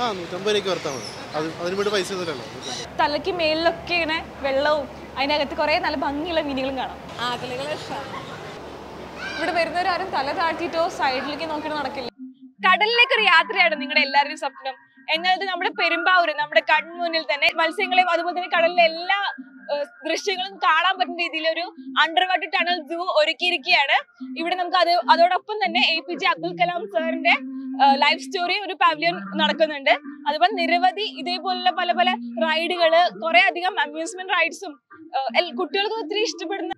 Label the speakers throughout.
Speaker 1: ആ നൂറ്റമ്പത് രൂപയ്ക്ക് വർത്താണ് അത് അതിന് വേണ്ടി പൈസ ഒന്നുമില്ലല്ലോ
Speaker 2: തലയ്ക്ക് മേളിലൊക്കെ ഇങ്ങനെ വെള്ളവും അതിനകത്ത് കുറേ നല്ല ഭംഗിയുള്ള മീനുകളും കാണാം. ഇവിടെ വരുന്നവരാരും തല താഴ്ത്തിയിട്ടോ സൈഡിലേക്ക് നോക്കിയിട്ട് നടക്കില്ല. കടലിലേക്ക് ഒരു യാത്രയാണ് നിങ്ങളുടെ എല്ലാവരുടെയും സ്വപ്നം. എന്നത് നമ്മുടെ പെരുമ്പാവൂര് നമ്മുടെ കൺമുന്നിൽ തന്നെ മത്സ്യങ്ങളെയും അതുപോലെ തന്നെ കടലിലെ എല്ലാ ദൃശ്യങ്ങളും കാണാൻ പറ്റുന്ന രീതിയിൽ ഒരു അണ്ടർ വാട്ടർ ടണൽ സൂ ഒരുക്കിയിരിക്കുകയാണ്. ഇവിടെ നമുക്ക് അത് അതോടൊപ്പം തന്നെ A P J Abdul Kalam സാറിന്റെ ലൈഫ് സ്റ്റോറി ഒരു പവലിയൻ നടക്കുന്നുണ്ട്. അതുപോലെ നിരവധി ഇതേപോലുള്ള പല പല റൈഡുകൾ കുറെ അധികം അമ്യൂസ്മെന്റ് റൈഡ്സും കുട്ടികൾക്ക് ഒത്തിരി ഇഷ്ടപ്പെടുന്ന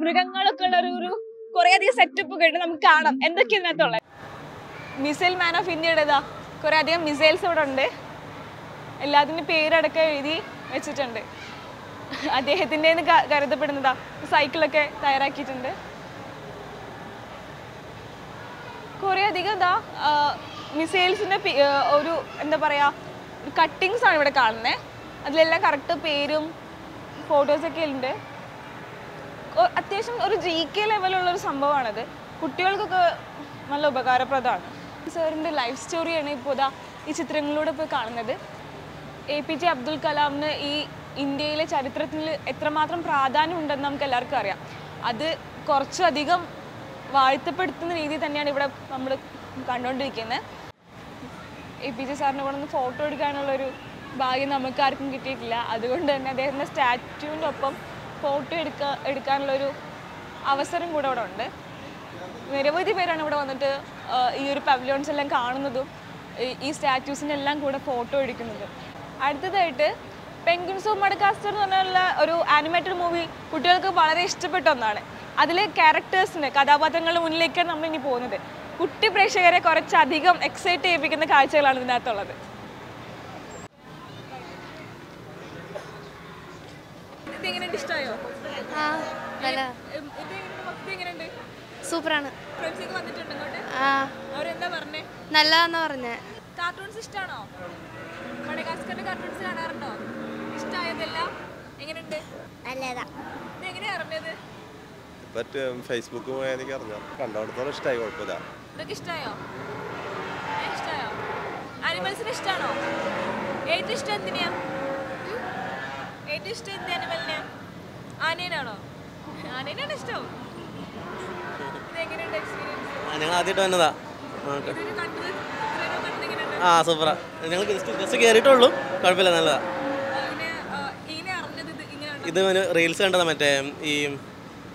Speaker 2: മൃഗങ്ങളൊക്കെ ഉള്ള ഒരു കുറെ അധികം സെറ്റപ്പ് ഉണ്ട്. നമുക്ക് കാണാം. എന്തൊക്കെ ഇതിനകത്തുള്ള മിസൈൽ മാൻ ഓഫ് ഇന്ത്യയുടേതാ കുറെ അധികം മിസൈൽസ് ഇവിടെ ഉണ്ട്. എല്ലാത്തിന്റെ പേരടക്കം എഴുതി വെച്ചിട്ടുണ്ട്. അദ്ദേഹത്തിന്റെ കരുതപ്പെടുന്നതാ. സൈക്കിളൊക്കെ തയ്യാറാക്കിയിട്ടുണ്ട്. കുറേ അധികം ഇതാ മിസൈൽസിന്റെ ഒരു എന്താ പറയുക കട്ടിങ്സ് ആണ് ഇവിടെ കാണുന്നത് അതിലെല്ലാം കറക്റ്റ് പേരും ഫോട്ടോസൊക്കെ ഉണ്ട്. അത്യാവശ്യം ഒരു ജി കെ ലെവലുള്ള ഒരു സംഭവമാണത്. കുട്ടികൾക്കൊക്കെ നല്ല ഉപകാരപ്രദമാണ്. സാറിന്റെ ലൈഫ് സ്റ്റോറിയാണ് ഇപ്പോൾ ഇതാ ഈ ചിത്രങ്ങളിലൂടെ ഇപ്പോൾ കാണുന്നത്. എ പി ജെ അബ്ദുൽ കലാമിന് ഈ ഇന്ത്യയിലെ ചരിത്രത്തിൽ എത്രമാത്രം പ്രാധാന്യം ഉണ്ടെന്ന് നമുക്ക് എല്ലാവർക്കും അറിയാം. അത് കുറച്ചധികം വാഴ്ത്തപ്പെടുത്തുന്ന രീതിയിൽ തന്നെയാണ് ഇവിടെ നമ്മൾ കണ്ടുകൊണ്ടിരിക്കുന്നത് എ പി ജെ സാറിന്റെ കൂടെ ഒന്ന് ഫോട്ടോ എടുക്കാനുള്ളൊരു ഭാഗ്യം നമുക്ക് ആർക്കും കിട്ടിയിട്ടില്ല. അതുകൊണ്ട് തന്നെ അദ്ദേഹത്തിന്റെ സ്റ്റാറ്റ്യൂവിന്റെ ഒപ്പം ഫോട്ടോ എടുക്ക എടുക്കാനുള്ളൊരു അവസരം കൂടെ ഇവിടെ ഉണ്ട്. നിരവധി പേരാണ് ഇവിടെ വന്നിട്ട് ഈ ഒരു പവലിയോൺസ് എല്ലാം കാണുന്നതും ഈ- എല്ലാം കൂടെ ഫോട്ടോ എടുക്കുന്നതും. അടുത്തതായിട്ട് പെൻഗ്വിൻസ് ഓഫ് മഡക്കാസ്റ്റർ എന്ന് പറഞ്ഞുള്ള ഒരു ആനിമേറ്റഡ് മൂവി കുട്ടികൾക്ക് വളരെ ഇഷ്ടപ്പെട്ട ഒന്നാണ്. അതിലെ ക്യാരക്ടേഴ്സിന് കഥാപാത്രങ്ങളുടെ മുന്നിലേക്കാണ് നമ്മൾ ഇനി പോകുന്നത്. കുട്ടി പ്രേക്ഷകരെ കുറച്ചധികം എക്സൈറ്റ് ചെയ്യിപ്പിക്കുന്ന കാഴ്ചകളാണ് ഇതിനകത്തുള്ളത്. ഇഷ്ടമായോ
Speaker 3: സൂപ്പറാണ്. നല്ലതാന്ന് പറഞ്ഞേ.
Speaker 2: കാർട്ടൂൺസ് ഇഷ്ടമാണോ മഡഗാസ്കറിന്റെ കാർട്ടൂൺസ് കാണാറുണ്ടോ? ഇഷ്ടമായതെല്ലാം എങ്ങനെയുണ്ട്?
Speaker 3: നല്ലതാ.
Speaker 2: ഇത് എങ്ങനെയാ അറിഞ്ഞത്?
Speaker 4: മറ്റേ ഫേസ്ബുക്ക് പോയാൽ എനിക്ക് അറിഞ്ഞാൽ കണ്ടോടത്തോളം ഇഷ്ടമായി കുഴപ്പമില്ല.
Speaker 2: ഇതൊക്കെ ഇഷ്ടമായോ ഇഷ്ടമായോ ആനിമൽസിന് ഇഷ്ടമാണോ ഏറ്റവും ഇഷ്ടം എന്തിനാ ഏറ്റവും ഇഷ്ടം എന്ത് ആനേനാണോ? ആനേനാണ്
Speaker 5: ഞങ്ങൾ ആദ്യമായിട്ട് വന്നതാ. ആ സൂപ്പറാ ഞങ്ങൾ ജസ്റ്റ് കയറിയിട്ടുള്ളൂ കുഴപ്പമില്ല നല്ലതാ.
Speaker 2: ഇത്
Speaker 5: റീൽസ് കണ്ടതാ മറ്റേ ഈ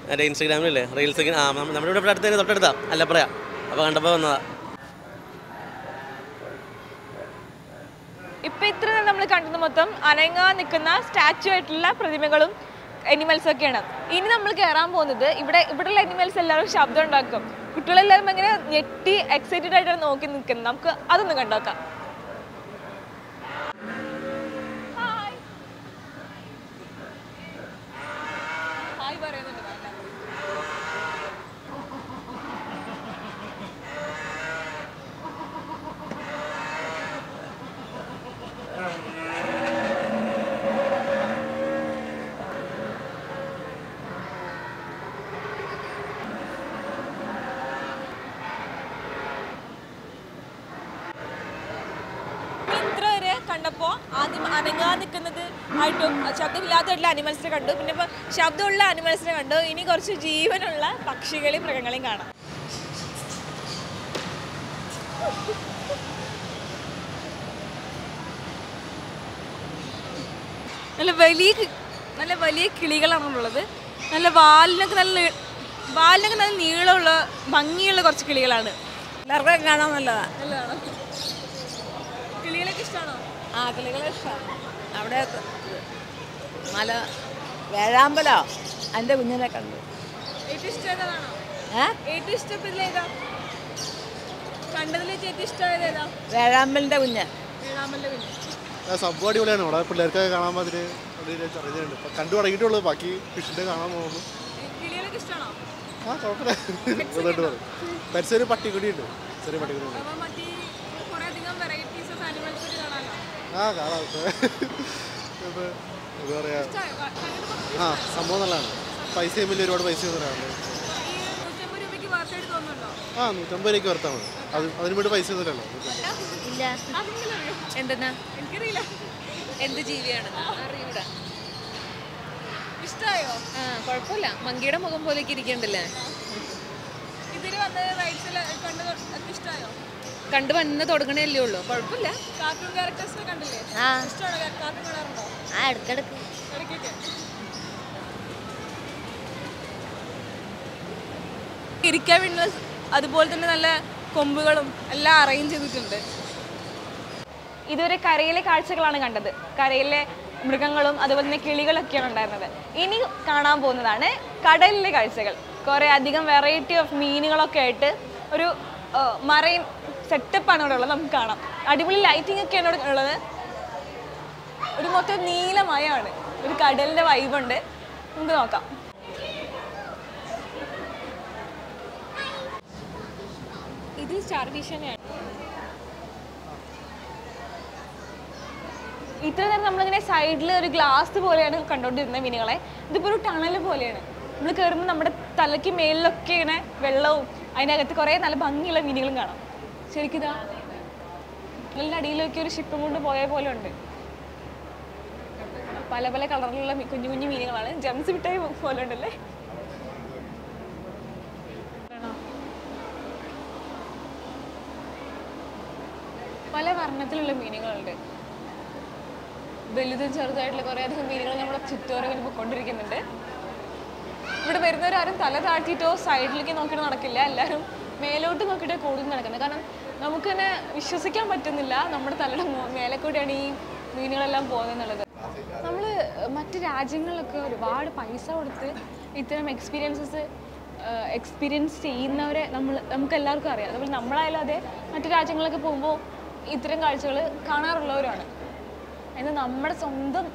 Speaker 5: മറ്റേ ഇൻസ്റ്റാഗ്രാമിലല്ലേ? റീൽസ് ആ നമ്മുടെ ഇവിടെ അടുത്ത് തന്നെ തൊട്ടടുത്താ അല്ല പറയാ അപ്പോൾ കണ്ടപ്പോൾ വന്നതാ.
Speaker 2: ഇപ്പൊ ഇത്ര നമ്മൾ കണ്ടത് മൊത്തം അനങ്ങാ നിൽക്കുന്ന സ്റ്റാച്ചു ആയിട്ടുള്ള പ്രതിമകളും എനിമൽസ് ഒക്കെയാണ്. ഇനി നമ്മൾ കയറാൻ പോകുന്നത് ഇവിടെ ഇവിടെയുള്ള എനിമൽസ് എല്ലാവരും ശബ്ദം ഉണ്ടാക്കും. കുട്ടികളെല്ലാവരും ഇങ്ങനെ ഞെട്ടി എക്സൈറ്റഡ് ആയിട്ടാണ് നോക്കി നിൽക്കുന്നത്. നമുക്ക് അതൊന്ന് കണ്ടോക്കാം ഹായ് ഹായ് പറയുന്നുണ്ട് വേണ്ട. ഇത്ര വരെ കണ്ടപ്പോൾ ആദ്യം അനങ്ങാ നിൽക്കുന്നത് ആയിട്ടും ശബ്ദമില്ലാത്തതായിട്ടുള്ള അനിമൽസിനെ കണ്ടു. പിന്നെ ഇപ്പോൾ ശബ്ദമുള്ള അനിമൽസിനെ കണ്ടു. ഇനി കുറച്ച് ജീവനുള്ള പക്ഷികളെയും മൃഗങ്ങളെയും കാണാം. നല്ല വലിയ നല്ല വലിയ കിളികളാണുള്ളത് നല്ല വാലിനൊക്കെ നല്ല വാലിനൊക്കെ നല്ല നീളമുള്ള ഭംഗിയുള്ള കുറച്ച് കിളികളാണ്.
Speaker 6: എല്ലാവർക്കും കാണാൻ നല്ലതാണ്
Speaker 2: നല്ലതാണ്? കിളികളൊക്കെ ഇഷ്ടമാണോ
Speaker 6: ആ കിളികളെ ഇഷ്ടമാണ് അവിടെ മല വേഴാമ്പലോ? എന്റെ കുഞ്ഞിനെ കണ്ടു. വേഴാമ്പലിന്റെ കുഞ്ഞ്.
Speaker 1: സംഭവം അടിപൊളിയാണ്. ഇവിടെ പിള്ളേർക്കൊക്കെ കാണാൻ കണ്ടു തുടങ്ങിയിട്ടുള്ളൂ. ബാക്കി കാണാൻ പോകുന്നു. ആ കുഴപ്പമില്ല. പരിസര പട്ടിക്കുടി ഉണ്ട്. ചെറിയ പട്ടിക്കുടി ഉണ്ട്
Speaker 2: അപ്പോൾ മറ്റേ കുറേ അധികം വെറൈറ്റീസ് ഓഫ് ആനിമൽസ് കാണാമല്ലോ
Speaker 1: ആ കാണാം. ഇപ്പൊ എന്താ പറയാ. ആ സംഭവം നല്ലതാണ്. പൈസയും വലിയ ഒരുപാട് പൈസ
Speaker 2: നൂറ്റമ്പത് രൂപയ്ക്ക് തോന്നുന്നുണ്ടോ?
Speaker 1: ആ നൂറ്റമ്പത് രൂപയ്ക്ക് വർത്താണ് അത് അതിന് വേണ്ടി പൈസ
Speaker 2: അല്ല
Speaker 3: ഇല്ല.
Speaker 6: എന്തെന്നാ? എനിക്കറിയില്ല. എന്ത് ജീവിയാണ്? അറിയൂടാ.
Speaker 2: ഇഷ്ടമായോ
Speaker 6: ആ കുഴപ്പമില്ല. മങ്കിയുടെ മുഖം പോലെയൊക്കെ ഇരിക്കണ്ടല്ലേ
Speaker 2: ഇതിൽ വന്ന് റൈറ്റ്സിൽ കണ്ട് ഒക്കെ ഇഷ്ടമായോ
Speaker 6: കണ്ടു വന്ന് തുടങ്ങണല്ലേ ഉള്ളൂ. കുഴപ്പമില്ല.
Speaker 2: കാർട്ടൂൺ ക്യാരക്ടേഴ്സിനെ കണ്ടില്ലേ?
Speaker 3: ആ.
Speaker 2: ഇഷ്ടമാണോ? കാർട്ടൂൺ കാണാറുണ്ടോ?
Speaker 3: ആ ഇടക്കിടക്ക്.
Speaker 2: ഇടയ്ക്കൊക്കെ. ഇരിക്കാൻ വേണ്ടിയുള്ള അതുപോലെ തന്നെ നല്ല കൊമ്പുകളും എല്ലാം അറേഞ്ച് ചെയ്തിട്ടുണ്ട്. ഇതുവരെ കരയിലെ കാഴ്ചകളാണ് കണ്ടത്. കരയിലെ മൃഗങ്ങളും അതുപോലെ തന്നെ കിളികളൊക്കെയാണ് ഉണ്ടായിരുന്നത്. ഇനി കാണാൻ പോകുന്നതാണ് കടലിലെ കാഴ്ചകൾ. കുറേ അധികം വെറൈറ്റി ഓഫ് മീനുകളൊക്കെ ആയിട്ട് ഒരു മറൈൻ സെറ്റപ്പാണ് ഇവിടെ ഉള്ളത്. നമുക്ക് കാണാം. അടിപൊളി ലൈറ്റിംഗ് ഒക്കെയാണ് ഇവിടെ ഉള്ളത്. ഒരു മൊത്തം നീലമയമാണ് ഒരു കടലിന്റെ വൈബുണ്ട് നമുക്ക് നോക്കാം. ഇത് സ്റ്റാർ ഫിഷനെയാണ് ഇത്ര നേരം നമ്മളിങ്ങനെ സൈഡിൽ ഒരു ഗ്ലാസ് പോലെയാണ് കണ്ടുകൊണ്ടിരുന്നത് മീനുകളെ. ഇതിപ്പോൾ ഒരു ടണൽ പോലെയാണ്. നമ്മൾ കയറുമ്പോൾ നമ്മുടെ തലയ്ക്ക് മേളിലൊക്കെ ഇങ്ങനെ വെള്ളവും അതിനകത്ത് കുറേ നല്ല ഭംഗിയുള്ള മീനുകളും കാണാം. ശരിക്കും നല്ല അടിയിലൊക്കെ ഒരു ഷിപ്പ് കൊണ്ട് പോയ പോലെ ഉണ്ട്. പല പല കളറിലുള്ള കുഞ്ഞു കുഞ്ഞു മീനുകളാണ്. ജംസ് മിഠായി പോലെ ഉണ്ടല്ലേ? പല വർണത്തിലുള്ള മീനുകളുണ്ട്. വലുതും ചെറുതായിട്ടുള്ള കുറേ അധികം മീനുകൾ നമ്മുടെ ചുറ്റോരം ഇങ്ങനെ ഇവിടെ വരുന്നവരാരും തല താഴ്ത്തിയിട്ടോ സൈഡിലേക്ക് നോക്കിയിട്ട് നടക്കില്ല. എല്ലാവരും മേലോട്ട് നോക്കിയിട്ട് കൂടുതൽ നടക്കുന്നത്. കാരണം നമുക്ക് തന്നെ വിശ്വസിക്കാൻ പറ്റുന്നില്ല. നമ്മുടെ തലയുടെ മേലെ കൂടിയാണ് ഈ മീനുകളെല്ലാം പോകുന്നത്. നമ്മൾ മറ്റു രാജ്യങ്ങളിലൊക്കെ ഒരുപാട് പൈസ കൊടുത്ത് ഇത്തരം എക്സ്പീരിയൻസസ് എക്സ്പീരിയൻസ് ചെയ്യുന്നവരെ നമ്മൾ നമുക്ക് എല്ലാവർക്കും അറിയാം. അതുപോലെ നമ്മളായാലും അതെ മറ്റു രാജ്യങ്ങളൊക്കെ പോകുമ്പോൾ ഇത്തരം കാഴ്ചകൾ കാണാറുള്ളവരാണ്. എന്നാൽ നമ്മുടെ സ്വന്തം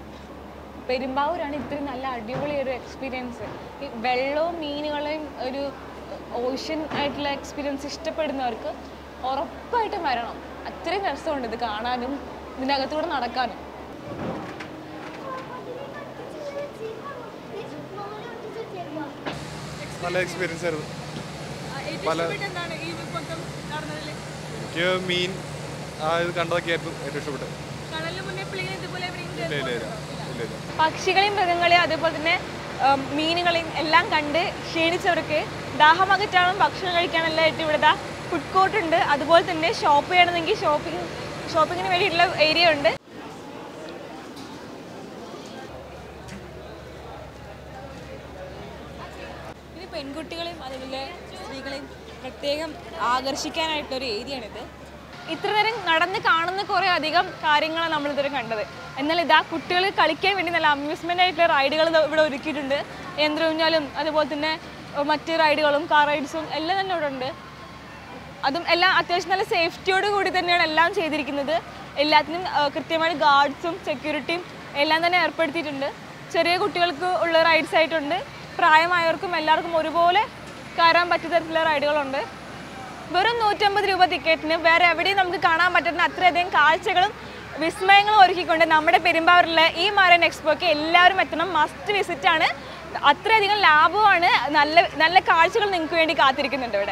Speaker 2: പെരുമ്പാവൂരാണ് ഇത്രയും നല്ല അടിപൊളി ഒരു എക്സ്പീരിയൻസ് ഈ വെള്ളവും മീനുകളെയും ഒരു ഓഷ്യൻ ആയിട്ടുള്ള എക്സ്പീരിയൻസ് ഇഷ്ടപ്പെടുന്നവർക്ക് ഉറപ്പായിട്ടും വരണം. അത്രയും രസമുണ്ട് ഇത് കാണാനും ഇതിന്റെ അകത്തൂടെ നടക്കാനും.
Speaker 1: നല്ല എക്സ്പീരിയൻസ് ആയിരുന്നു. പല- എനിക്ക് മീൻ ആ ഇത് കണ്ടതൊക്കെ ആയിരുന്നു ഏറ്റവും ഇഷ്ടപ്പെട്ടത്.
Speaker 2: പക്ഷികളെയും മൃഗങ്ങളെയും അതുപോലെ തന്നെ മീനുകളെയും എല്ലാം കണ്ട് ക്ഷീണിച്ചവർക്ക് ദാഹമകറ്റാനും ഭക്ഷണം കഴിക്കാനെല്ലാം ആയിട്ട് ഇവിടുത്തെ ഫുഡ് കോർട്ട് ഉണ്ട് അതുപോലെ തന്നെ ഷോപ്പ് ചെയ്യണമെങ്കിൽ ഷോപ്പിംഗ് ഷോപ്പിങ്ങിന് വേണ്ടിയിട്ടുള്ള ഏരിയ ഉണ്ട്. ഇത് പെൺകുട്ടികളെയും അതുപോലെ സ്ത്രീകളെയും പ്രത്യേകം ആകർഷിക്കാനായിട്ടൊരു ഏരിയയാണിത് ഇത്ര നേരം നടന്ന് കാണുന്ന കുറേ അധികം കാര്യങ്ങളാണ് നമ്മൾ ഇതുവരെ കണ്ടത്. എന്നാൽ ഇതാ കുട്ടികൾ കളിക്കാൻ വേണ്ടി നല്ല അമ്യൂസ്മെന്റ് ആയിട്ടുള്ള റൈഡുകൾ ഇവിടെ ഒരുക്കിയിട്ടുണ്ട്. യന്ത്രൂഞ്ഞാലും അതുപോലെ തന്നെ മറ്റു മറ്റ് റൈഡുകളും കാർ റൈഡ്സും എല്ലാം തന്നെ ഇവിടെ ഉണ്ട്. അതും എല്ലാം അത്യാവശ്യം നല്ല സേഫ്റ്റിയോട് കൂടി തന്നെയാണ് എല്ലാം ചെയ്തിരിക്കുന്നത്. എല്ലാത്തിനും കൃത്യമായി ഗാർഡ്സും സെക്യൂരിറ്റിയും എല്ലാം തന്നെ ഏർപ്പെടുത്തിയിട്ടുണ്ട്. ചെറിയ കുട്ടികൾക്ക് ഉള്ള റൈഡ്സ് ആയിട്ടുണ്ട്. പ്രായമായവർക്കും എല്ലാവർക്കും ഒരുപോലെ കയറാൻ പറ്റിയ തരത്തിലുള്ള റൈഡുകളുണ്ട്. വെറും നൂറ്റമ്പത് രൂപ ടിക്കറ്റിന് വേറെ എവിടെയും നമുക്ക് കാണാൻ പറ്റുന്ന അത്രയധികം കാഴ്ചകളും വിസ്മയങ്ങളും ഒരുക്കിക്കൊണ്ട് നമ്മുടെ പെരുമ്പാവൂരിലെ ഈ മാരൻ എക്സ്പോയ്ക്ക് എല്ലാവരും എത്തണം. മസ്റ്റ് വിസിറ്റ് ആണ്. അത്രയധികം ലാഭമാണ് നല്ല നല്ല കാഴ്ചകൾ നിങ്ങൾക്ക് വേണ്ടി കാത്തിരിക്കുന്നുണ്ട് ഇവിടെ.